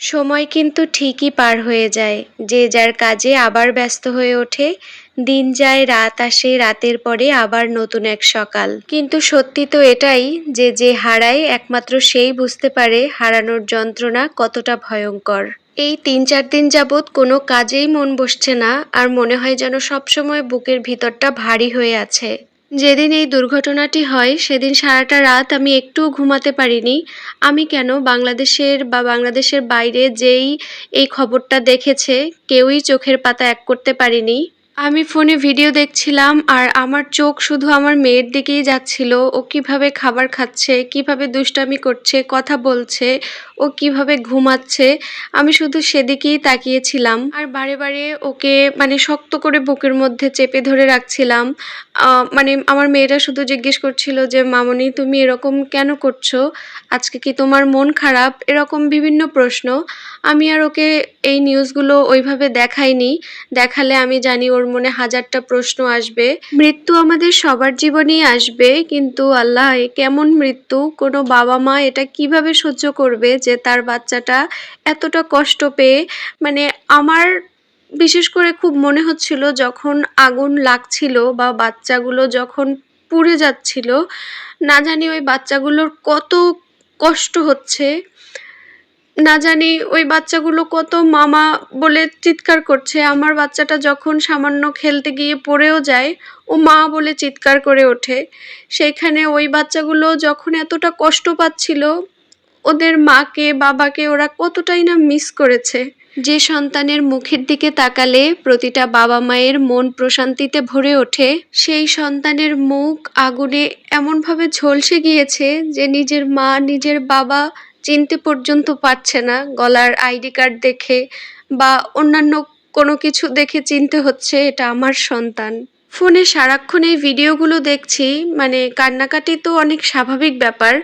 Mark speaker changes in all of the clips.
Speaker 1: সময় কিন্তু ঠিকই পার হয়ে যায়। যে যার কাজে আবার ব্যস্ত হয়ে ওঠে, দিন যায়, রাত আসে, রাতের পরে আবার নতুন এক সকাল। কিন্তু সত্যি তো এটাই যে যে হারায় একমাত্র সেই বুঝতে পারে হারানোর যন্ত্রণা কতটা ভয়ঙ্কর। এই তিন চার দিন যাবৎ কোনো কাজেই মন বসছে না, আর মনে হয় যেন সবসময় বুকের ভিতরটা ভারী হয়ে আছে। যেদিন এই দুর্ঘটনাটি হয়, সেদিন সারাটা রাত আমি একটুও ঘুমাতে পারিনি। আমি কেন বাংলাদেশের বা বাংলাদেশের বাইরে যেই এই খবরটা দেখেছে, কেউই চোখের পাতা এক করতে পারেনি। আমি ফোনে ভিডিও দেখছিলাম আর আমার চোখ শুধু আমার মেয়ের দিকেই যাচ্ছিল। ও কীভাবে খাবার খাচ্ছে, কীভাবে দুষ্টামি করছে, কথা বলছে, ও কীভাবে ঘুমাচ্ছে, আমি শুধু সেদিকেই তাকিয়েছিলাম। আর বারে বারে ওকে মানে শক্ত করে বুকের মধ্যে চেপে ধরে রাখছিলাম। মানে আমার মেয়েরা শুধু জিজ্ঞেস করছিল যে, মামনি, তুমি এরকম কেন করছ? আজকে কি তোমার মন খারাপ? এরকম বিভিন্ন প্রশ্ন। আমি আর ওকে এই নিউজগুলো ওইভাবে দেখাইনি। দেখালে আমি জানি ওর মনে হাজারটা প্রশ্ন আসবে। মৃত্যু আমাদের সবার জীবনেই আসবে, কিন্তু আল্লাহ কেমন মৃত্যু? কোনো বাবা মা এটা কীভাবে সহ্য করবে যে তার বাচ্চাটা এতটা কষ্ট পেয়ে? মানে আমার বিশেষ করে খুব মনে হচ্ছিল যখন আগুন লাগছিল বা বাচ্চাগুলো যখন পুড়ে যাচ্ছিল, না জানি ওই বাচ্চাগুলোর কত কষ্ট হচ্ছে। না জানি ওই বাচ্চাগুলো কত মামা বলে চিৎকার করছে। আমার বাচ্চাটা যখন সামান্য খেলতে গিয়ে পড়েও যায়, ও মা বলে চিৎকার করে ওঠে। সেইখানে ওই বাচ্চাগুলো যখন এতটা কষ্ট পাচ্ছিল, ওদের মাকে, বাবাকে ওরা কতটাই না মিস করেছে। যে সন্তানের মুখের দিকে তাকালে প্রতিটা বাবা মায়ের মন প্রশান্তিতে ভরে ওঠে, সেই সন্তানের মুখ আগুনে এমনভাবে ঝলসে গিয়েছে যে নিজের মা, নিজের বাবা চিনতে পর্যন্ত পারছে না। গলার আইডি কার্ড দেখে বা অন্যান্য কোনো কিছু দেখে চিনতে হচ্ছে, এটা আমার সন্তান। ফোনে সারাক্ষণ এই ভিডিওগুলো দেখছি মানে কান্নাকাটি তো অনেক স্বাভাবিক ব্যাপার।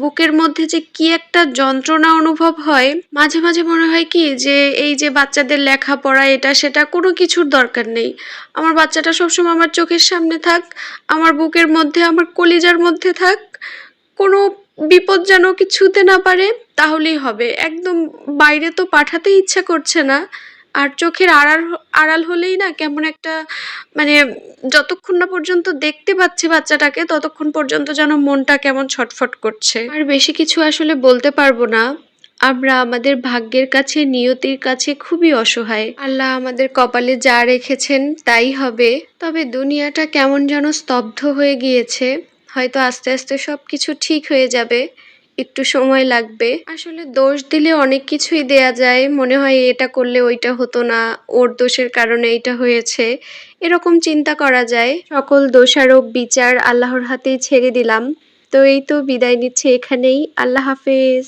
Speaker 1: বুকের মধ্যে যে কি একটা যন্ত্রণা অনুভব হয়, মাঝে মাঝে মনে হয় কি যে এই যে বাচ্চাদের লেখাপড়া, এটা সেটা কোনো কিছুর দরকার নেই। আমার বাচ্চাটা সবসময় আমার চোখের সামনে থাক, আমার বুকের মধ্যে, আমার কলিজার মধ্যে থাক কোনো বিপদ যেন কিছুতে না পারে, তাহলেই হবে। একদম বাইরে তো পাঠাতে ইচ্ছা করছে না। আর চোখের আড়াল আড়াল হলেই না কেমন একটা মানে যতক্ষণ না পর্যন্ত দেখতে পাচ্ছি বাচ্চাটাকে, ততক্ষণ পর্যন্ত যেন মনটা কেমন ছটফট করছে। আর বেশি কিছু আসলে বলতে পারব না। আমরা আমাদের ভাগ্যের কাছে, নিয়তির কাছে খুবই অসহায়। আল্লাহ আমাদের কপালে যা রেখেছেন, তাই হবে। তবে দুনিয়াটা কেমন যেন স্তব্ধ হয়ে গিয়েছে। হয়তো আস্তে আস্তে সব কিছু ঠিক হয়ে যাবে, একটু সময় লাগবে। আসলে দোষ দিলে অনেক কিছুই দেয়া যায়। মনে হয় এটা করলে ওইটা হতো না, ওর দোষের কারণে এটা হয়েছে। এরকম চিন্তা করা যায়। সকল দোষারোপ বিচার আল্লাহর হাতেই ছেড়ে দিলাম। তো এই তো বিদায় নিচ্ছে এখানেই। আল্লাহ হাফেজ।